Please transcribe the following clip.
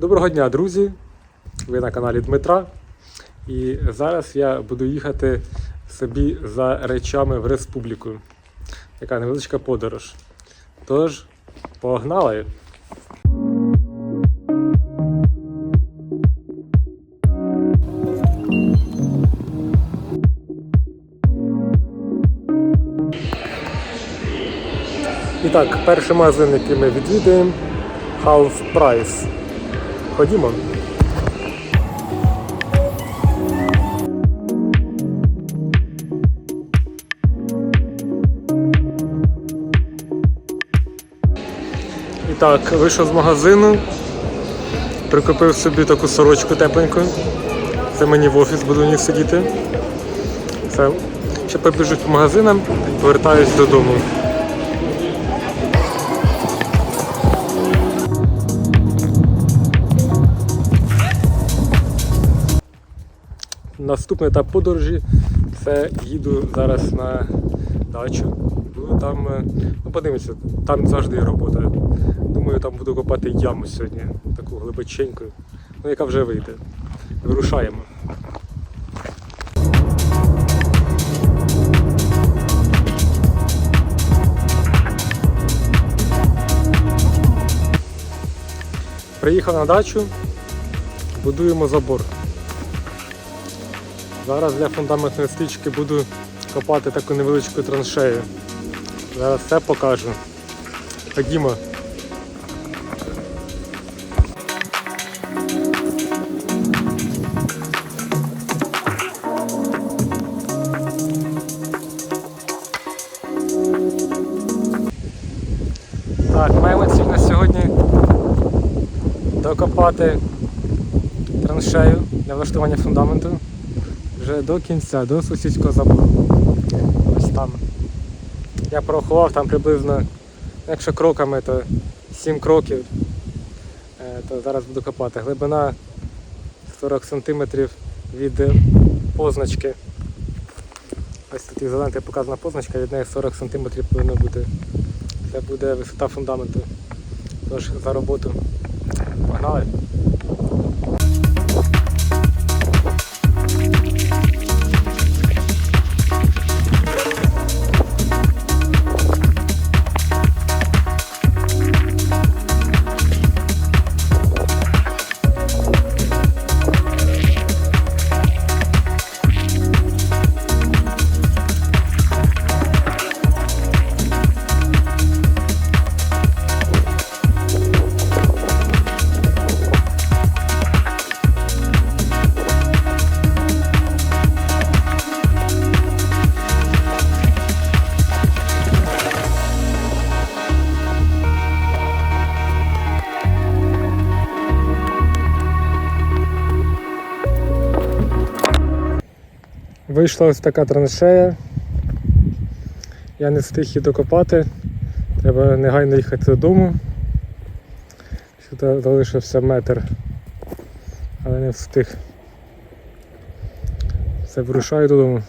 Доброго дня, друзі! Ви на каналі Дмитра. І зараз я буду їхати собі за речами в республіку. Така невеличка подорож. Тож, погнали! І так, перший магазин, який ми відвідуємо, Half Price. Ходімо. І так, вийшов з магазину, прикупив собі таку сорочку тепленьку. Це мені в офіс буду в ній сидіти. Все. Ще побіжуть по магазинам повертаюсь додому. Наступний етап подорожі це їду зараз на дачу. Буду там, е, ну подивимося, там завжди є робота. Думаю, там буду копати яму сьогодні, таку глибоченьку, ну яка вже вийде. Вирушаємо. Приїхав на дачу, будуємо забор. Зараз для фундаментної стрічки буду копати таку невеличку траншею. Зараз все покажу. Ходімо. Так, маємо ціль на сьогодні докопати траншею для влаштування фундаменту вже до кінця, до сусідського забору. Ось там. Я порахував там приблизно, якщо кроками, то 7 кроків, Е, то зараз буду копати. Глибина 40 см від позначки. Ось тут зеленка показана позначка, від неї 40 см повинно бути. Це буде висота фундаменту. Тож за роботу. Погнали! Вийшла ось така траншея. Я не встиг її докопати. Треба негайно їхати додому. Сюди залишився метр, але не встиг. Все, вирушаю додому.